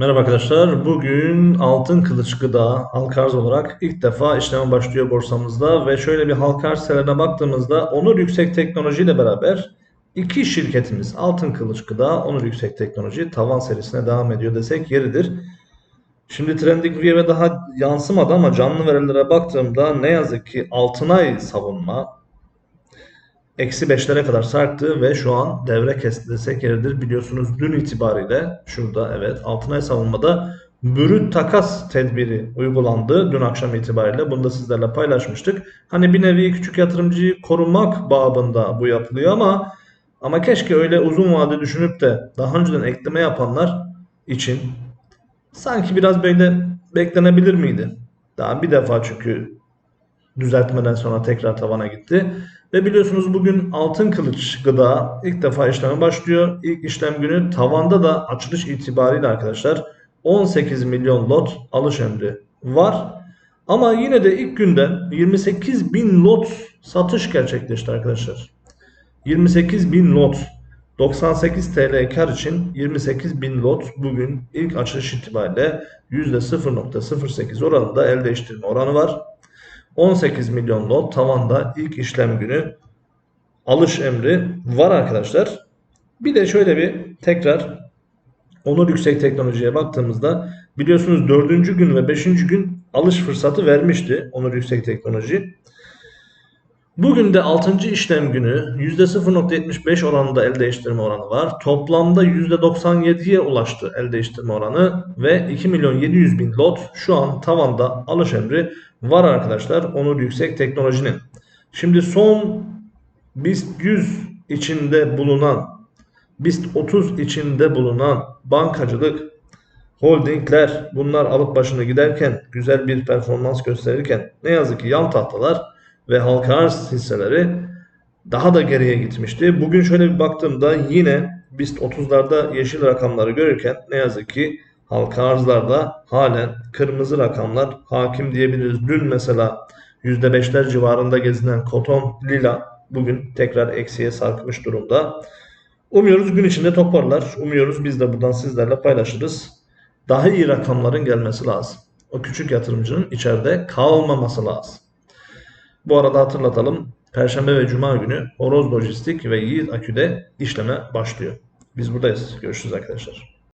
Merhaba arkadaşlar. Bugün Altın Kılıç Gıda halka arz olarak ilk defa işleme başlıyor borsamızda ve şöyle bir halka arz baktığımızda Onur Yüksek Teknoloji ile beraber iki şirketimiz Altın Kılıç Gıda, Onur Yüksek Teknoloji tavan serisine devam ediyor desek yeridir. Şimdi TrendingView'e daha yansımadı ama canlı verilere baktığımda ne yazık ki Altınay savunma eksi 5'lere kadar sarktı ve şu an devre kesti desek yeridir. Biliyorsunuz dün itibariyle şurada evet Altınay savunmada bürüt takas tedbiri uygulandı dün akşam itibariyle. Bunu da sizlerle paylaşmıştık. Hani bir nevi küçük yatırımcıyı korumak babında bu yapılıyor ama ama keşke öyle uzun vade düşünüp de daha önceden ekleme yapanlar için sanki biraz böyle beklenebilir miydi? Daha bir defa çünkü düzeltmeden sonra tekrar tavana gitti. Ve biliyorsunuz bugün Altın Kılıç Gıda ilk defa işleme başlıyor. İlk işlem günü tavanda da açılış itibariyle arkadaşlar 18 milyon lot alış emri var. Ama yine de ilk günden 28 bin lot satış gerçekleşti arkadaşlar. 28 bin lot 98 TL kar için 28 bin lot bugün ilk açılış itibariyle %0.08 oranında el değiştirme oranı var. 18 milyon lot tavanda ilk işlem günü alış emri var arkadaşlar. Bir de şöyle bir tekrar Onur Yüksek Teknoloji'ye baktığımızda biliyorsunuz 4. gün ve 5. gün alış fırsatı vermişti Onur Yüksek Teknoloji. Bugün de 6. işlem günü %0.75 oranında el değiştirme oranı var. Toplamda %97'ye ulaştı el değiştirme oranı ve 2 milyon 700 bin lot şu an tavanda alış emri var arkadaşlar Onur Yüksek Teknoloji'nin. Şimdi son BIST 100 içinde bulunan BIST 30 içinde bulunan bankacılık holdingler bunlar alıp başını giderken güzel bir performans gösterirken ne yazık ki yan tahtalar ve halka arz hisseleri daha da geriye gitmişti. Bugün şöyle bir baktığımda yine BIST 30'larda yeşil rakamları görürken ne yazık ki halka arzlarda halen kırmızı rakamlar hakim diyebiliriz. Dün mesela %5'ler civarında gezinen Koton Lila bugün tekrar eksiye sarkmış durumda. Umuyoruz gün içinde toparlar. Umuyoruz biz de buradan sizlerle paylaşırız. Daha iyi rakamların gelmesi lazım. O küçük yatırımcının içeride kalmaması lazım. Bu arada hatırlatalım. Perşembe ve Cuma günü Horoz Lojistik ve Yiğit Akü'de işleme başlıyor. Biz buradayız. Görüşürüz arkadaşlar.